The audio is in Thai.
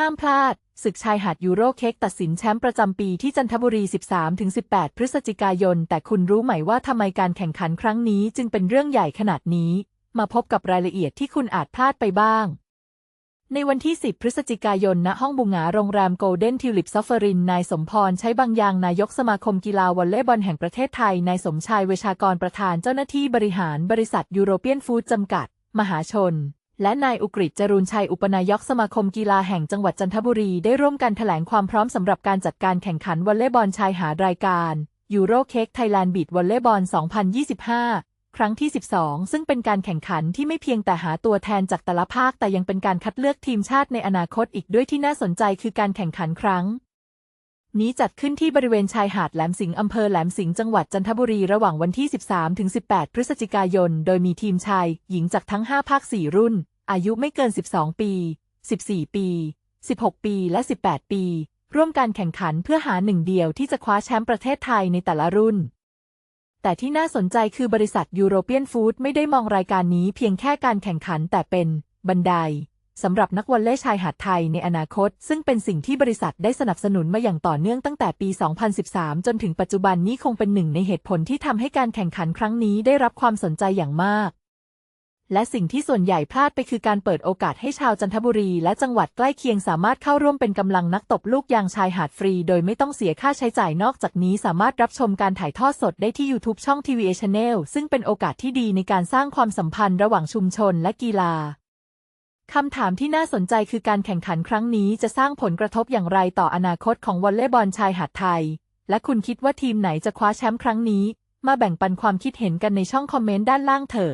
ห้ามพลาด ศึกชายหาดยูโรเค้กตัดสินแชมป์ประจำปีที่จันทบุรี 13-18 พฤศจิกายน แต่คุณรู้ไหมว่าทำไมการแข่งขันครั้งนี้จึงเป็นเรื่องใหญ่ขนาดนี้ มาพบกับรายละเอียดที่คุณอาจพลาดไปบ้าง ในวันที่ 10 พฤศจิกายน ณ ห้องบุงหงาโรงแรมโกลเด้นทิวลิปซอฟเฟอริน นายสมพร ใช้บางอย่างนายกสมาคมกีฬาวอลเลย์บอลแห่งประเทศไทย นายสมชายเวชากรประธานเจ้าหน้าที่บริหารบริษัทยูโรเปียนฟู้ดจำกัด มหาชน และนายอุกฤษจรูนชัยอุปนายกสมาคมกีฬาแห่งจังหวัดจันทบุรีได้ร่วมกันแถลงความพร้อมสำหรับการจัดการแข่งขันวอลเลย์บอลชายหาดรายการยูโรเค้กไทยแลนด์บีดวอลเลย์บอล 2025 ครั้งที่ 12 ซึ่งเป็นการแข่งขันที่ไม่เพียงแต่หาตัวแทนจากแต่ละภาคแต่ยังเป็นการคัดเลือกทีมชาติในอนาคตอีกด้วยที่น่าสนใจคือการแข่งขันครั้ง นี้จัดขึ้นที่บริเวณชายหาดแหลมสิงห์อำเภอแหลมสิงห์จังหวัดจันทบุรีระหว่างวันที่ 13 ถึง 18 พฤศจิกายน โดยมีทีมชาย หญิงจากทั้ง 5 ภาค 4 รุ่น อายุไม่เกิน 12 ปี 14 ปี 16 ปี และ 18 ปี ร่วมการแข่งขันเพื่อหาหนึ่งเดียวที่จะคว้าแชมป์ประเทศไทยในแต่ละรุ่น แต่ที่น่าสนใจคือบริษัทยูโรเปียนฟู้ดไม่ได้มองรายการนี้เพียงแค่การแข่งขันแต่เป็นบันได สำหรับนักวอลเลย์ชายหาดไทยในอนาคต ซึ่งเป็นสิ่งที่บริษัทได้สนับสนุนมาอย่างต่อเนื่องตั้งแต่ปี 2013 จนถึงปัจจุบันนี้คงเป็นหนึ่งในเหตุผลที่ทำให้การแข่งขันครั้งนี้ได้รับความสนใจอย่างมาก และสิ่งที่ส่วนใหญ่พลาดไปคือการเปิดโอกาสให้ชาวจันทบุรีและจังหวัดใกล้เคียงสามารถเข้าร่วมเป็นกำลังนักตบลูกยางชายหาดฟรี โดยไม่ต้องเสียค่าใช้จ่ายนอกจากนี้ สามารถรับชมการถ่ายทอดสดได้ที่ YouTube ช่อง TVA Channel ซึ่งเป็นโอกาสที่ดีในการสร้างความสัมพันธ์ระหว่างชุมชนและกีฬา คำถามที่น่าสนใจคือการแข่งขันครั้งนี้จะสร้างผลกระทบอย่างไรต่ออนาคตของวอลเลย์บอลชายหาดไทย และคุณคิดว่าทีมไหนจะคว้าแชมป์ครั้งนี้ มาแบ่งปันความคิดเห็นกันในช่องคอมเมนต์ด้านล่างเถอะ